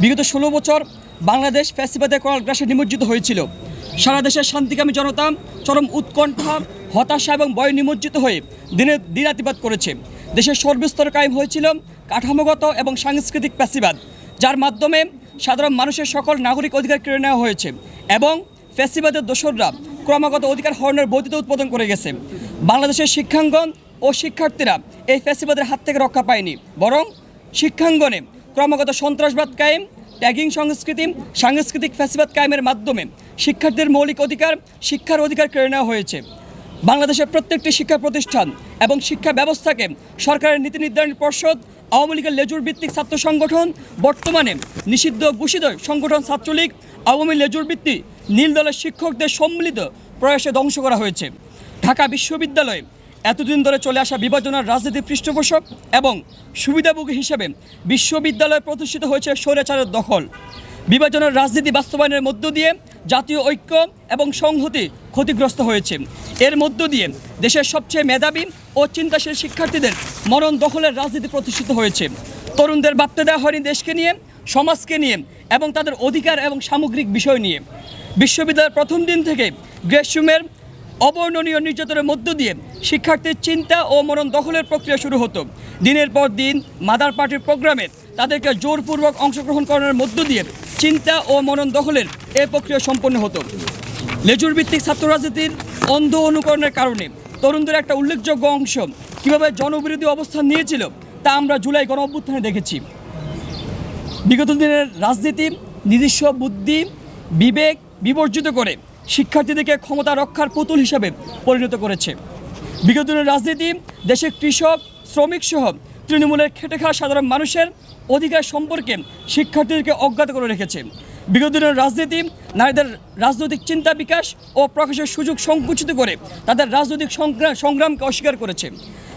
বিগত ষোলো বছর বাংলাদেশ ফ্যাসিবাদের করাল গ্রাসে নিমজ্জিত হয়েছিল। সারা দেশের শান্তিকামী জনতা চরম উৎকণ্ঠা, হতাশা এবং বয় নিমজ্জিত হয়ে দিনে দিনাতিপাত করেছে। দেশের সর্বস্তর কায়েম হয়েছিল কাঠামোগত এবং সাংস্কৃতিক প্যাসিবাদ যার মাধ্যমে সাধারণ মানুষের সকল নাগরিক অধিকার কেড়ে নেওয়া হয়েছে এবং ফ্যাসিবাদের দোসররা ক্রমাগত অধিকার হরণের বৈধতা উৎপাদন করে গেছে। বাংলাদেশের শিক্ষাঙ্গন ও শিক্ষার্থীরা এই ফ্যাসিবাদের হাত থেকে রক্ষা পায়নি, বরং শিক্ষাঙ্গনে ক্রমাগত সন্ত্রাসবাদ কায়েম ট্যাগিং সংস্কৃতি, সাংস্কৃতিক ফ্যাসিবাদ কায়েমের মাধ্যমে শিক্ষার্থীদের মৌলিক অধিকার, শিক্ষার অধিকার কেড়ে নেওয়া হয়েছে। বাংলাদেশের প্রত্যেকটি শিক্ষা প্রতিষ্ঠান এবং শিক্ষা ব্যবস্থাকে সরকারের নীতি নির্ধারণ পর্ষদ, আওয়ামী লীগের লেজুর ভিত্তিক ছাত্র সংগঠন, বর্তমানে নিষিদ্ধ ঘোষিত সংগঠন ছাত্রলীগ, আওয়ামী লেজুর ভিত্তি নীল দলের শিক্ষকদের সম্মিলিত প্রয়াসে ধ্বংস করা হয়েছে। ঢাকা বিশ্ববিদ্যালয়ে এতদিন ধরে চলে আসা বিভাজনের রাজনীতির পৃষ্ঠপোষক এবং সুবিধাভোগী হিসেবে বিশ্ববিদ্যালয় প্রতিষ্ঠিত হয়েছে স্বৈরাচারের দখল। বিভাজনের রাজনীতি বাস্তবায়নের মধ্য দিয়ে জাতীয় ঐক্য এবং সংহতি ক্ষতিগ্রস্ত হয়েছে। এর মধ্য দিয়ে দেশের সবচেয়ে মেধাবী ও চিন্তাশীল শিক্ষার্থীদের মরণ দখলের রাজনীতি প্রতিষ্ঠিত হয়েছে। তরুণদের ভাবতে দেওয়া হয়নি দেশকে নিয়ে, সমাজকে নিয়ে এবং তাদের অধিকার এবং সামগ্রিক বিষয় নিয়ে। বিশ্ববিদ্যালয়ের প্রথম দিন থেকে গ্রেসরুমের অবর্ণনীয় নির্যাতনের মধ্য দিয়ে শিক্ষার্থীর চিন্তা ও মরণ দখলের প্রক্রিয়া শুরু হতো। দিনের পর দিন মাদার পার্টির প্রোগ্রামে তাদেরকে জোরপূর্বক অংশগ্রহণ করানোর মধ্য দিয়ে চিন্তা ও মনন দখলের এ প্রক্রিয়া সম্পন্ন হতো। লেজুর ভিত্তিক ছাত্র রাজনীতির অন্ধ অনুকরণের কারণে তরুণদের একটা উল্লেখযোগ্য অংশ কীভাবে জনবিরোধী অবস্থান নিয়েছিল তা আমরা জুলাই গণ অভ্যুত্থানে দেখেছি। বিগত দিনের রাজনীতি, নিজস্ব বুদ্ধি, বিবেক বিবর্জিত করে শিক্ষার্থীদেরকে ক্ষমতা রক্ষার পুতুল হিসাবে পরিণত করেছে। বিগত দিনের রাজনীতি, দেশের কৃষক, শ্রমিক সহ তৃণমূলের খেটে খাওয়া সাধারণ মানুষের অধিকার সম্পর্কে শিক্ষার্থীদেরকে অজ্ঞাত করে রেখেছে। বিগত দিনের রাজনীতি, নারীদের রাজনৈতিক চিন্তা বিকাশ ও প্রকাশের সুযোগ সংকুচিত করে তাদের রাজনৈতিক সংগ্রা- সংগ্রামকে অস্বীকার করেছে।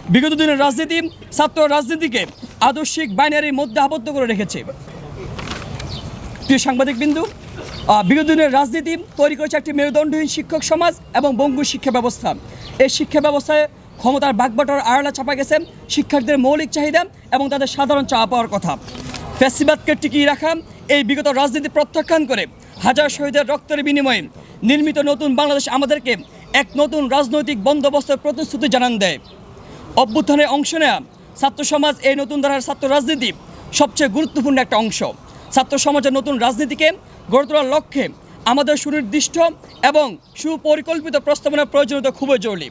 বিগত দিনের রাজনীতি, ছাত্র রাজনীতিকে আদর্শিক বাইনারির মধ্যে আবদ্ধ করে রেখেছে। প্রিয় সাংবাদিক বিন্দু বিগত রাজনীতি তৈরি করেছে একটি মেরুদণ্ডহীন শিক্ষক সমাজ এবং বঙ্গু শিক্ষা ব্যবস্থা। এই শিক্ষা ব্যবস্থায় ক্ষমতার বাগবাটার আড়ালা চাপা গেছে শিক্ষার্থীদের মৌলিক চাহিদা এবং তাদের সাধারণ চাওয়া পাওয়ার কথা। ফ্যাসিবাদকে টিকিয়ে রাখা, এই বিগত রাজনীতি প্রত্যাখ্যান করে হাজার শহীদের রক্তের বিনিময়ে নির্মিত নতুন বাংলাদেশ আমাদেরকে এক নতুন রাজনৈতিক বন্দোবস্তের প্রতিশ্রুতি জানান দেয়। অভ্যুত্থানে অংশ নেয়া ছাত্র সমাজ এই নতুন ধারার ছাত্র রাজনীতি সবচেয়ে গুরুত্বপূর্ণ একটা অংশ। ছাত্র সমাজের নতুন রাজনীতিকে গড়ে তোলার লক্ষ্যে আমাদের সুনির্দিষ্ট এবং সুপরিকল্পিত প্রস্তাবনার প্রয়োজনীয়তা খুবই জরুরি।